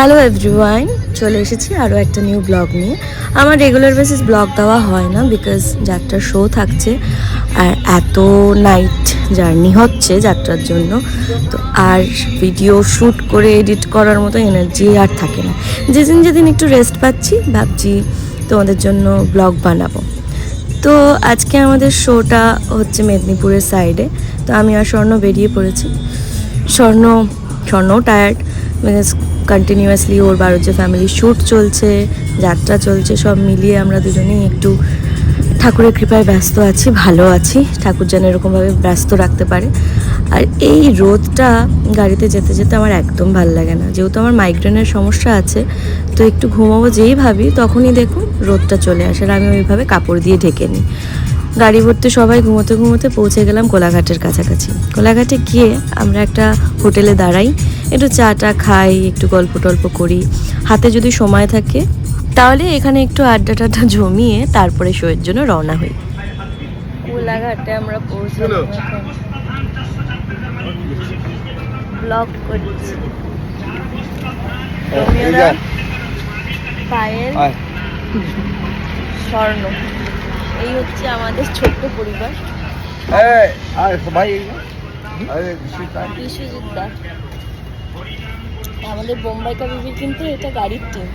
Hello everyone চলে এসেছি আরও একটা নিউ ব্লগ নিয়ে। আমার রেগুলার বেসিস ব্লগ দেওয়া হয় না বিকজ যাত্রার শো থাকছে আর এত নাইট জার্নি হচ্ছে যাত্রার জন্য। তো আর ভিডিও শ্যুট করে এডিট করার মতো এনার্জি আর থাকে না। যেদিন যেদিন একটু রেস্ট পাচ্ছি, ভাবছি তোমাদের জন্য ব্লগ বানাবো। তো আজকে আমাদের শোটা হচ্ছে মেদিনীপুরের সাইডে তো আমি আর স্বর্ণ বেরিয়ে পড়েছি। স্বর্ণ, স্বর্ণও টায়ার্ড কন্টিনিউয়াসলি ওর বারোজে ফ্যামিলি শ্যুট চলছে, যাত্রা চলছে, সব মিলিয়ে আমরা দুজনেই একটু ঠাকুরের কৃপায় ব্যস্ত আছি, ভালো আছি। ঠাকুর যেন এরকমভাবে ব্যস্ত রাখতে পারে। আর এই রোদটা গাড়িতে যেতে যেতে আমার একদম ভালো লাগে না। যেহেতু আমার মাইগ্রেনের সমস্যা আছে, তো একটু ঘুমাবো যেই ভাবি, তখনই দেখুন রোদটা চলে আসে আর আমি ওইভাবে কাপড় দিয়ে ঢেকে নিই। গাড়ি ভর্তি সবাই ঘুমোতে ঘুমোতে পৌঁছে গেলাম কোলাঘাটের কাছাকাছি। কোলাঘাটে গিয়ে আমরা একটা হোটেলে দাঁড়াই একটু চা টা খাই একটু গল্প টল্প করি। হাতে যদি সময় থাকে তাহলে এখানে একটু আড্ডা টাড্ডা জমিয়ে তারপরে শোয়ের জন্য রওনা হই। কোলাঘাটে আমরা পৌঁছলাম ব্লগ করছি। পায়েল স্বর্ণ। এই হচ্ছে আমাদের ছোট্ট পরিবার। আমাদের বোম্বাই কাবিবির কিন্তু এটা গাড়ির টিম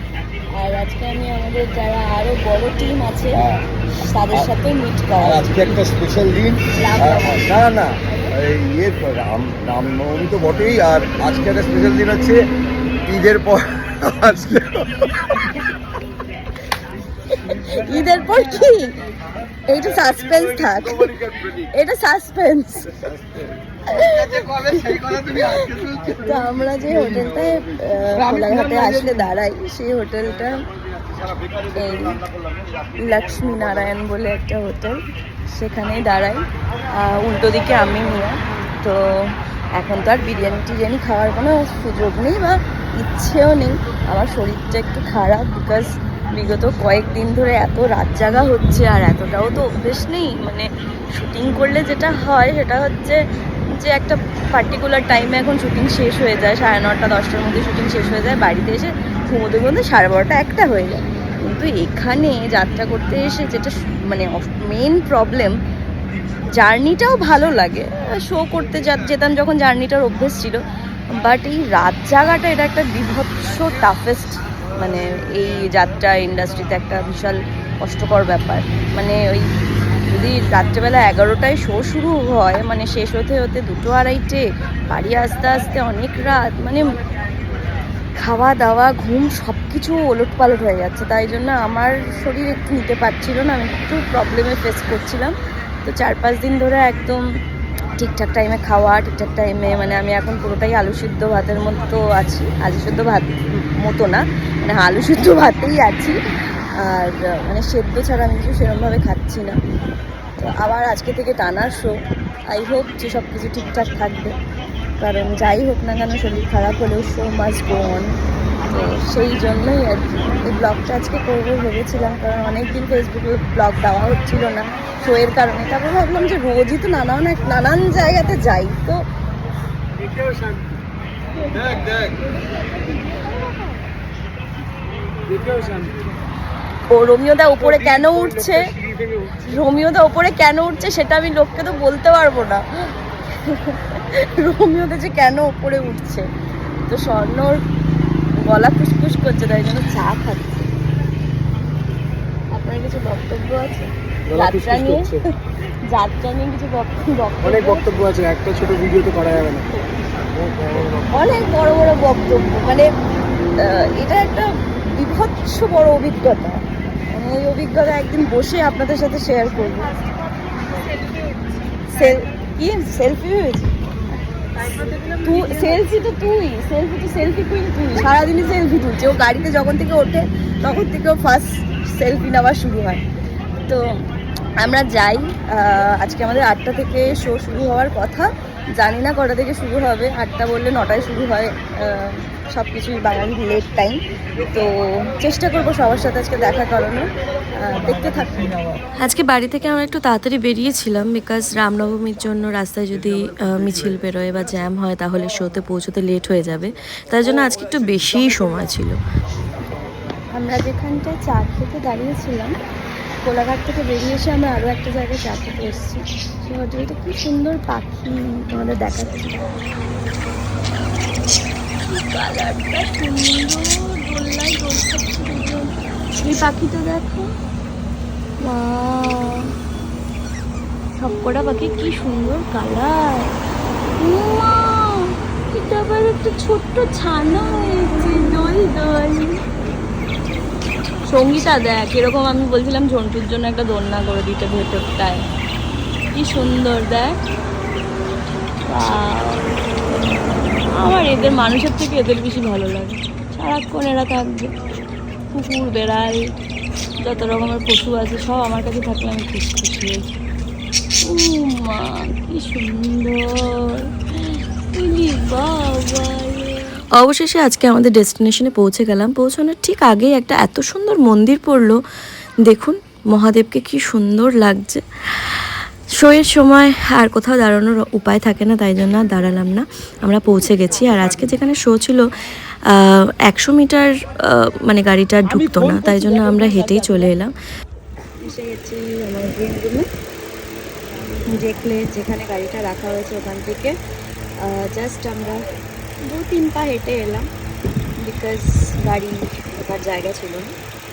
আর আজকে আমি আমাদের যারা আরও বড় টিম আছে হ্যাঁ। তাদের সাথে মিট করা আজকে একটা স্পেশাল দিন। না না এই ইয়ে রাম রামনবমী তো বটেই। আর আজকে একটা স্পেশাল দিন হচ্ছে ঈদের পর আজকে ঈদের পর কি? এইটা সাসপেন্স থাক। এটা সাসপেন্স তো আমরা যে হোটেলটায় কোলাঘাটে আসলে দাঁড়াই, সেই হোটেলটা, এই লক্ষ্মী নারায়ণ বলে একটা হোটেল, সেখানেই দাঁড়াই। উল্টো দিকে আমি নিয়ে তো এখন তো আর বিরিয়ানি টিরিয়ানি খাওয়ার কোনো সুযোগ নেই বা ইচ্ছেও নেই। আমার শরীরটা একটু খারাপ বিকজ বিগত কয়েকদিন ধরে এত রাত জাগা হচ্ছে আর এতটাও তো অভ্যেস নেই। মানে শুটিং করলে যেটা হয়, সেটা হচ্ছে যে একটা পার্টিকুলার টাইমে এখন শুটিং শেষ হয়ে যায়। সাড়ে নটা দশটার মধ্যে শুটিং শেষ হয়ে যায়। বাড়িতে এসে ঘুমোতে ঘুমোতে সাড়ে বারোটা একটা হয়ে যায়। কিন্তু এখানে যাত্রা করতে এসে যেটা মানে মেন প্রবলেম জার্নিটাও ভালো লাগে। শো করতে যেতাম যখন জার্নিটার অভ্যেস ছিল। বাট এই রাত জাগাটা এটা একটা বিভৎস টাফেস্ট মানে এই যাত্রা ইন্ডাস্ট্রিতে একটা বিশাল কষ্টকর ব্যাপার। মানে ওই যদি রাত্রেবেলা এগারোটায় শো শুরু হয় মানে শেষ হতে হতে দুটো আড়াইটে, বাড়ি আসতে আসতে অনেক রাত মানে খাওয়া দাওয়া, ঘুম সব কিছু ওলট পালট হয়ে যাচ্ছে। তাই জন্য আমার শরীর একটু নিতে পারছিল না, আমি একটু প্রবলেমে ফেস করছিলাম। তো চার পাঁচ দিন ধরে একদম ঠিকঠাক টাইমে খাওয়া, ঠিকঠাক টাইমে মানে আমি এখন পুরোটাই আলু সিদ্ধ ভাতের মতো আছি। আলু সিদ্ধ ভাত মতো না মানে আলু সিদ্ধ ভাতেই আছি। আর মানে সেদ্ধ ছাড়া আমি কিছু সেরকমভাবে খাচ্ছি না। তো আবার আজকে থেকে টানার শো আই হোপ যে সব কিছু ঠিকঠাক থাকবে। কারণ যাই হোক না কেন, শরীর খারাপ হলেও শো মাস গো অন সেই জন্যই আর কি। এই ব্লগটা আজকে করব ভেবেছিলাম কারণ অনেক দিন ফেসবুকে ব্লগ দেওয়া হচ্ছিল না। শোয়ের কারণে তারপর ভাবলাম যে রোজই তো নানান এক- নানান জায়গাতে যাই তো দেখ দেখ। ও রোমিওদা উপরে কেন উঠছে? রোমিওদা উপরে কেন উঠছে সেটা আমি লোককে তো বলতে পারব না। রোমিওদা যে কেন উপরে উঠছে? তো স্বর্ণর গলা খুসখুস করছে তাই জন্য চা খাচ্ছে। আপনার কিছু বক্তব্য আছে? যাত্রা নিয়ে। যাত্রা নিয়ে কিছু অনেক বক্তব্য? বক্তব্য আছে একটা ছোট ভিডিও করা যাবে না। অনেক বড় বড় বক্তব্য মানে এটা একটা বিভৎস বড় অভিজ্ঞতা। মানে এই অভিজ্ঞতা একদিন বসে আপনাদের সাথে শেয়ার করব। সেল- কি? সেলফি হয়েছে তুই সেলফি তো তুই সেলফি তো সেলফি কুইন তুই। সারাদিনই সেলফি তুলছে ও গাড়িতে যখন থেকে ওঠে, তখন থেকে ফার্স্ট সেলফি নেওয়া শুরু হয়। তো আমরা যাই আজকে আমাদের আটটা থেকে শো শুরু হওয়ার কথা। জানি না কটা থেকে শুরু হবে। আটটা বললে নটায় শুরু হয় সব কিছুই বাঙালির লেট টাইম তো চেষ্টা করব সবার সাথে আজকে দেখা করানো দেখতে থাকব আজকে বাড়ি থেকে আমরা একটু তাড়াতাড়ি বেরিয়েছিলাম বিকজ রামনবমীর জন্য রাস্তায় যদি মিছিল বেরোয় বা জ্যাম হয় তাহলে শোতে পৌঁছতে লেট হয়ে যাবে। তাই জন্য আজকে একটু বেশিই সময় ছিল। আমরা যেখানটায় চা খেতে দাঁড়িয়েছিলাম কোলাঘাট থেকে বেরিয়ে এসে আমরা আরও একটা জায়গায় খেতে এসেছি। সেই হোটেলটা কি সুন্দর পাখি তোমাদের দেখাচ্ছি কালারটা সুন্দর দোল্লায় দোল এই পাখিটা দেখো! সবকটা পাখি, কি সুন্দর কালার। এটা আবার একটা ছোট্ট ছানা হয়েছে দোল দোল সঙ্গীতা দেখ, এরকম আমি বলছিলাম ঝন্টুর জন্য একটা দোলনা করে দিতে ভেতরটায়। কি সুন্দর, দেখ! আমার এদের, মানুষের থেকে এদের বেশি ভালো লাগে। সারাক্ষণ এরা থাকবে। কুকুর, বেড়াল, যত রকমের পশু আছে, সব আমার কাছে থাকলে আমি খুশি খুশি হয়েছি মা, কি সুন্দর। বাবা। অবশেষে আজকে আমাদের ডেস্টিনেশনে পৌঁছে গেলাম। পৌঁছানোর ঠিক আগেই একটা এত সুন্দর মন্দির পড়ল। দেখুন, মহাদেবকে কি সুন্দর লাগছে। শোয়ের সময় আর কোথাও দাঁড়ানোর উপায় থাকে না, তাই জন্য দাঁড়ালাম না। আমরা পৌঁছে গেছি। আর আজকে যেখানে শো ছিল একশো মিটার মানে গাড়িটা ঢুকতো না, তাই জন্য আমরা হেঁটেই চলে এলাম। দেখলে যেখানে গাড়িটা রাখা হয়েছে ওখান থেকে। জাস্ট আমরা দু তিন পা হেঁটে এলাম বিকজ গাড়ি ঢোকার জায়গা ছিল না।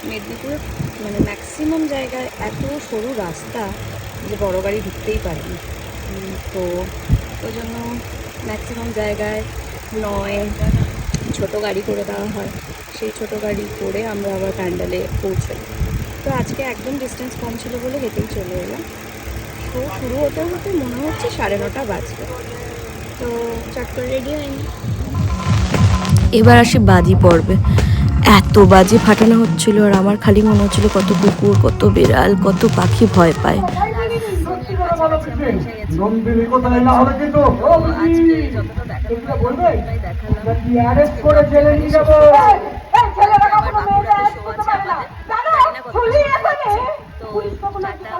মেদিনীপুরে মানে ম্যাক্সিমাম জায়গায় এত সরু রাস্তা যে বড় গাড়ি ঢুকতেই পারে তো ওই জন্য ম্যাক্সিমাম জায়গায় নয় ছোট গাড়ি করে দেওয়া হয়। সেই ছোট গাড়ি করে আমরা আবার প্যান্ডেলে পৌঁছাই। তো আজকে একদম ডিস্টেন্স কম ছিল বলে হেঁটেই চলে এলাম। তো শুরু হতে হতে মনে হচ্ছে সাড়ে নটা বাজবে। তো চট করে রেডি হয়নি। এবার আসি বাজি পড়বে। এত বাজি ফাটানো হচ্ছিল আর আমার খালি মনে হচ্ছিল কত কুকুর কত বিড়াল কত পাখি ভয় পায়। দেখালাম